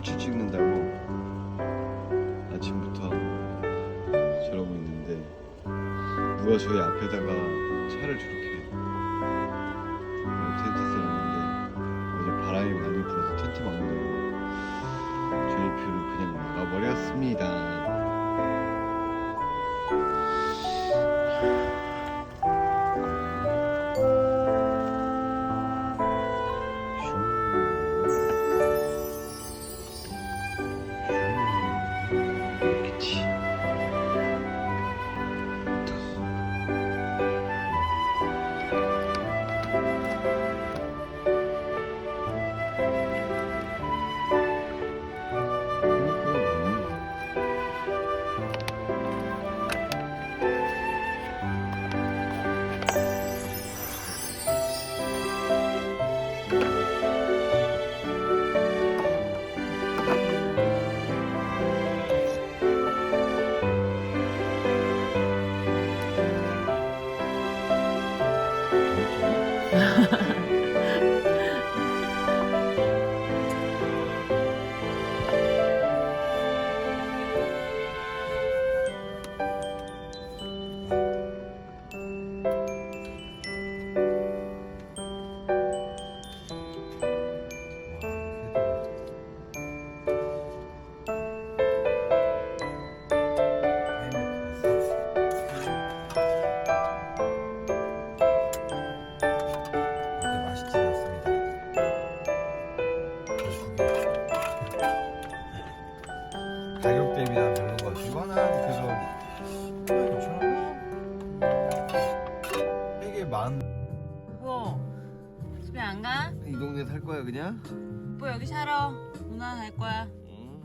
뷰티 찍는다고 아침부터 저러고 있는데 누가 저희 앞에다가 차를 저렇게 6천 원? 이게 만. 뭐 집에 안 가? 이 동네 살 거야 그냥? 뭐 여기 살아 누나 갈 거야 응.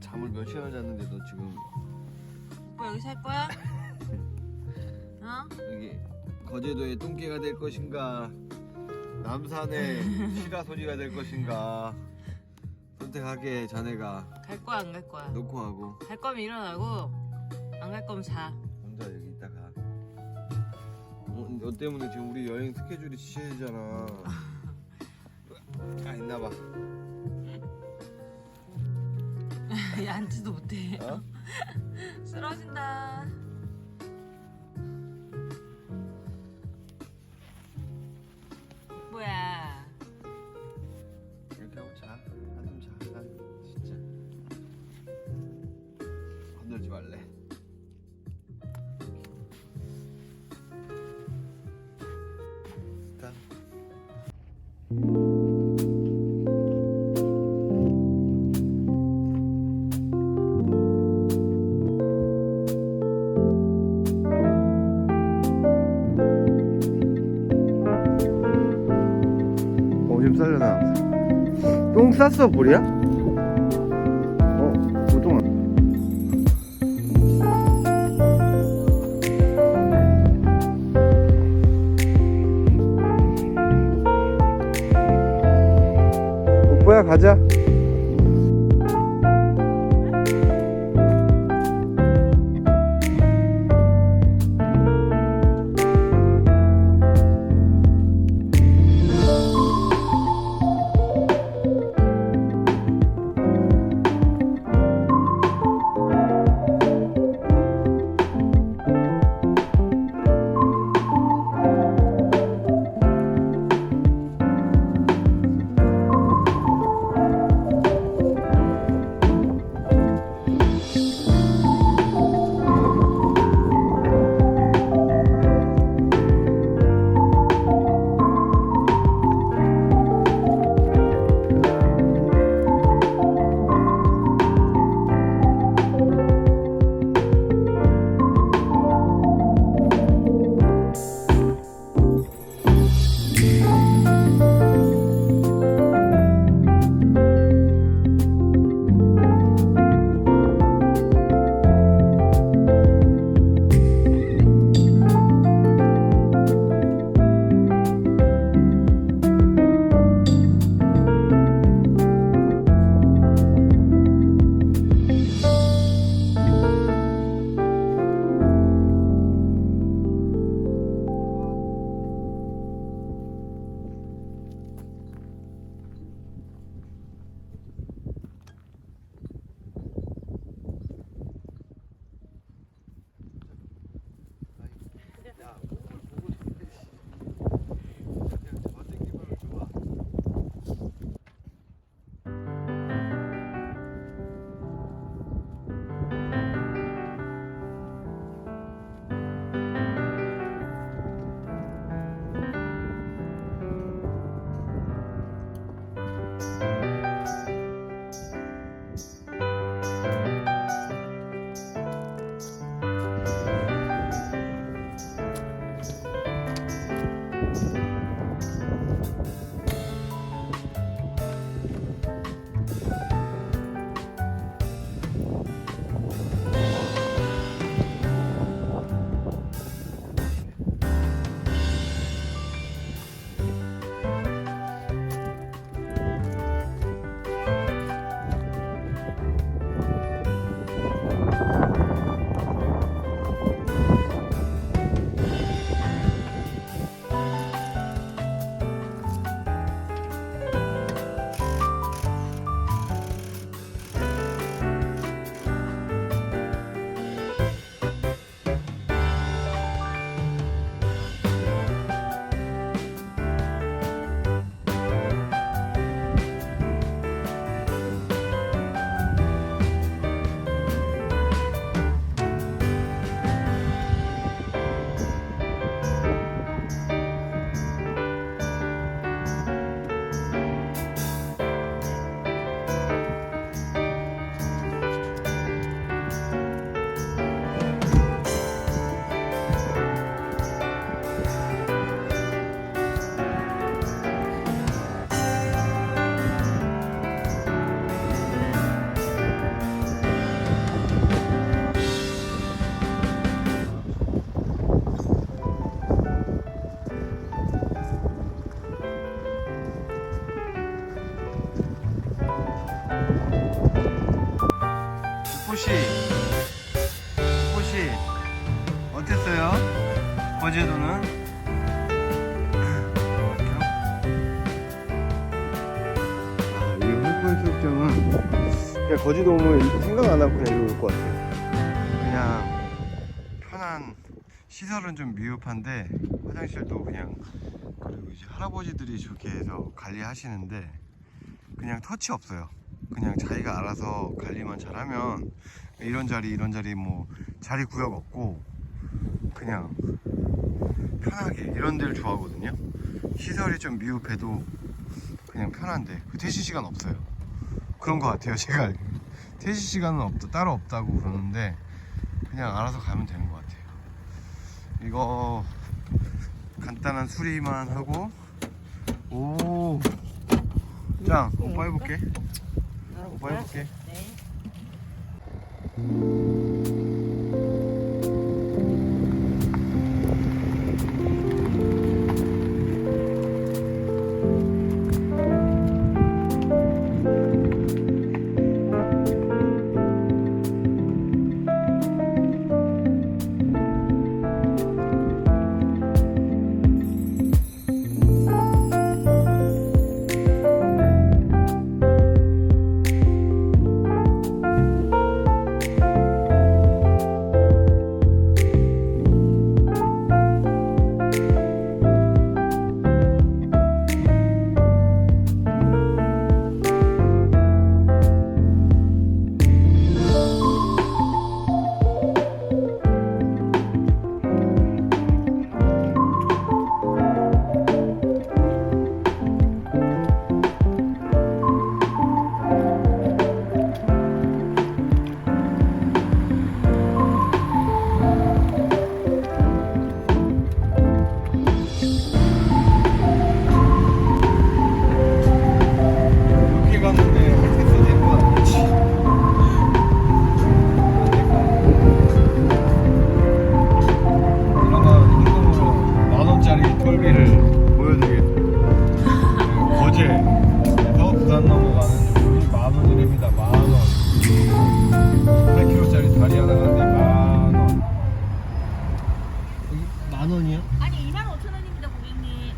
잠을 몇 시간 잤는데 너 지금 뭐 여기 살 거야? 어? 여기 거제도의 똥개가 될 것인가 남산의 시라소리가 될 것인가 선택하게 자네가 갈 거야 안 갈 거야? 놓고 하고 갈 거면 일어나고 안 갈 거면 자 너 때문에 지금 우리 여행 스케줄이 지체되잖아. 아 있나 봐. 야, 앉지도 못해. 어? 쓰러진다 쌌어 볼이야? 어, 우동아. 오빠야 가자. 거제도 오면 생각 안 하고 그냥 여기 올것 같아요. 그냥 편한 시설은 좀 미흡한데 화장실도 그냥 그리고 이제 할아버지들이 저렇게 해서 관리하시는데 그냥 터치 없어요. 그냥 자기가 알아서 관리만 잘하면 이런 자리 이런 자리 뭐 자리 구역 없고 그냥 편하게 이런 데를 좋아하거든요. 시설이 좀 미흡해도 그냥 편한데 그 퇴실 시간 없어요. 그런 것 같아요. 제가. 퇴실 시간은 없다 따로 없다고 그러는데 그냥 알아서 가면 되는 것 같아요. 이거 간단한 수리만 하고 오. 짱, 오빠 해볼게. 오빠 해볼게. 네.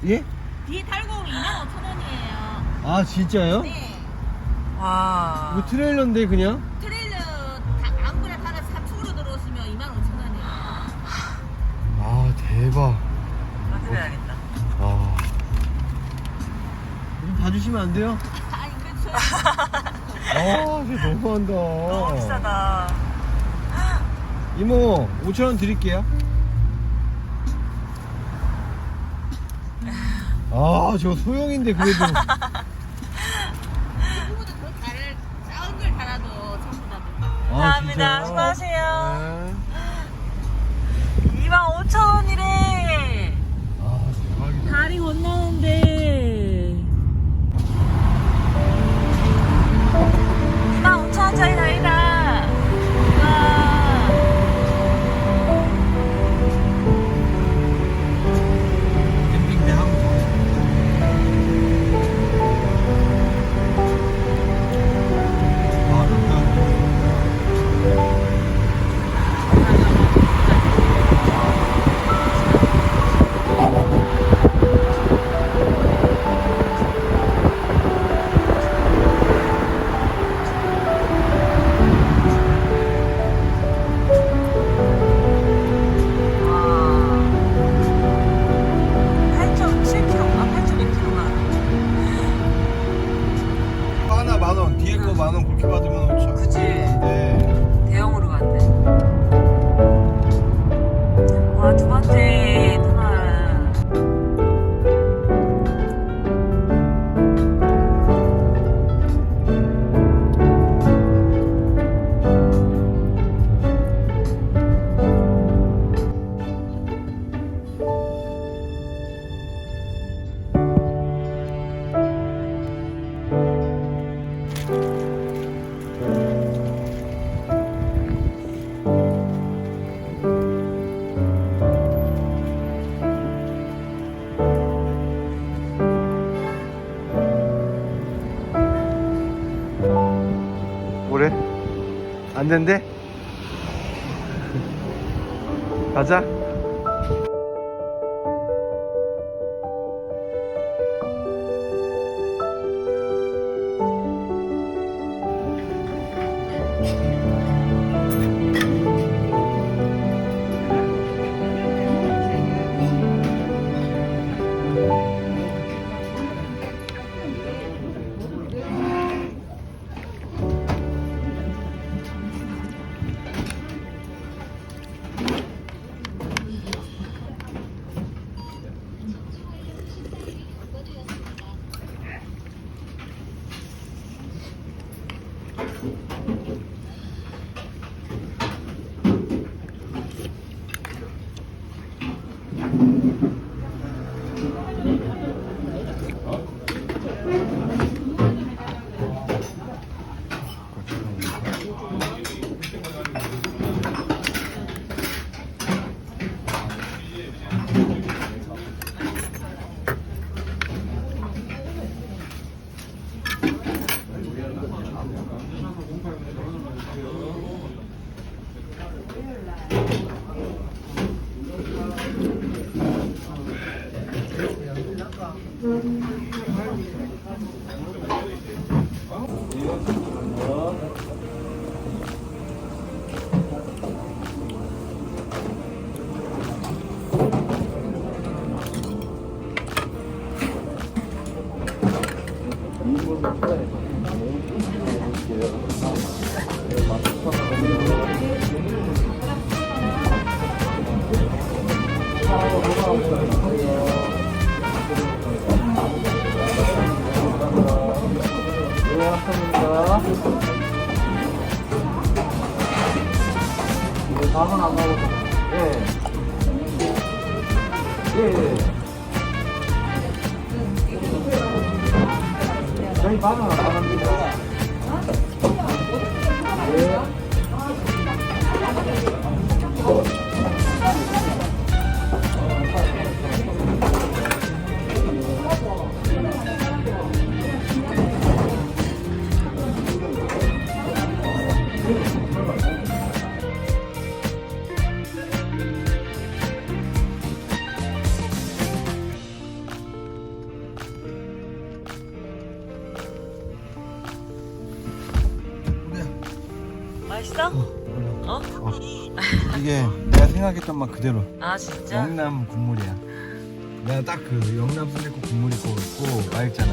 예? 뒤에 달고 오면 2만 5천 원이에요 아 진짜요? 네 와. 이거 트레일러인데 그냥? 트레일러 다 아무거나 달아 사축으로 들어오시면 2만 5천 원이에요 아 대박. 해야겠다. 아. 좀 봐주시면 안 돼요? 아니 그렇죠 아, 진짜 너무한다. 너무 비싸다. 이모, 5천원 드릴게요. 아, 저 소형인데 그래도. 누구보다 더 달을 작은 걸 달아도 전부 다 똑같아요 아, 감사합니다. 수고하세요. 된대? 가자. 만원 안 나오고. 예. 예. 저희 만원 안 나갑니다. 예. 맛있어? 어? 이게 내가 생각했던 맛 그대로 아 진짜? 영남 국물이야. 내가 딱 그 영남 순대국 국물 있고 있고 맛있잖아.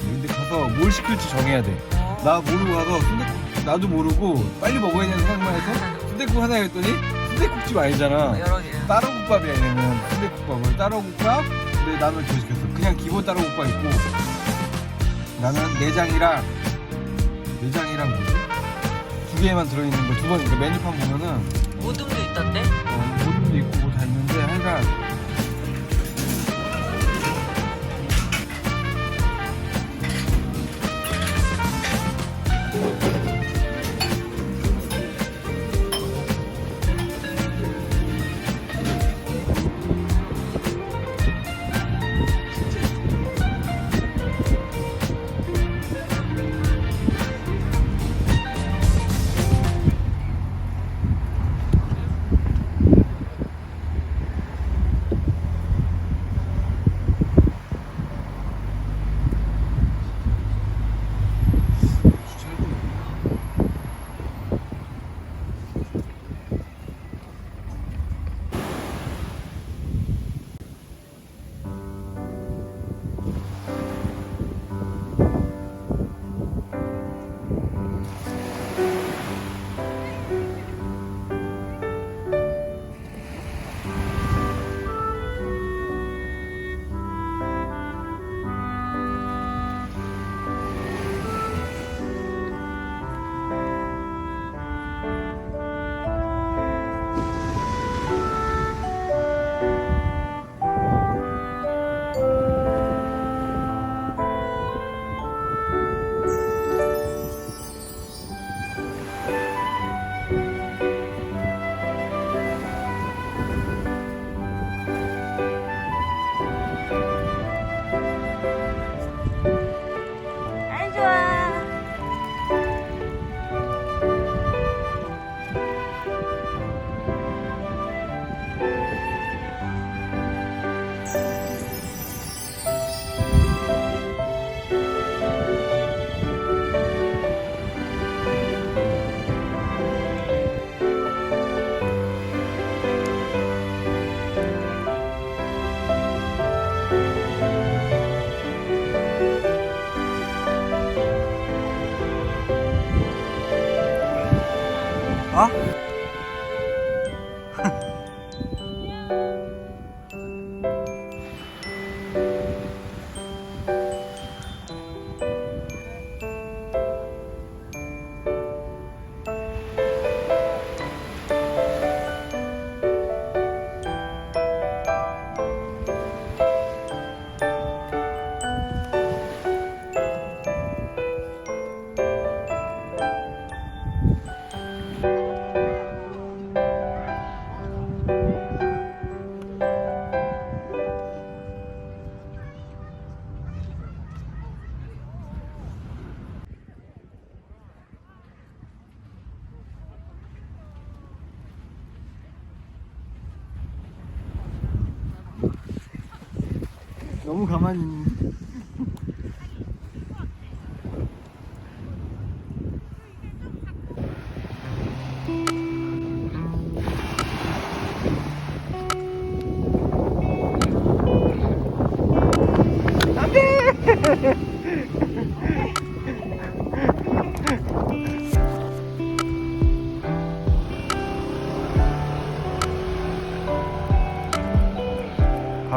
근데 가서 뭘 시킬지 정해야 돼. 어. 나 모르고 가서 순대국 나도 모르고 빨리 먹어야 되는 생각만 해서 순대국 하나 했더니 순대국집 아니잖아. 여러 개. 따로 국밥이야 얘는 순대국밥을 따로 국밥 근데 나는 더 시켰어 그냥 기본 따로 국밥 있고 나는 내장이랑 내장이랑 뭐지? 두 개만 들어있는 거 두 번 그러니까 메뉴판 보면은 모둠도 있던데? 어, 모둠도 있고 뭐다 있는데 하여간 너무 가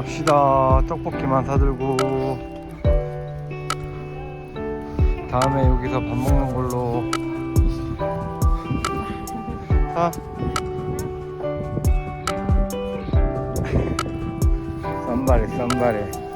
갑시다. 떡볶이만 사들고. 다음에 여기서 밥 먹는 걸로. 사. 쌈바레, 쌈바레.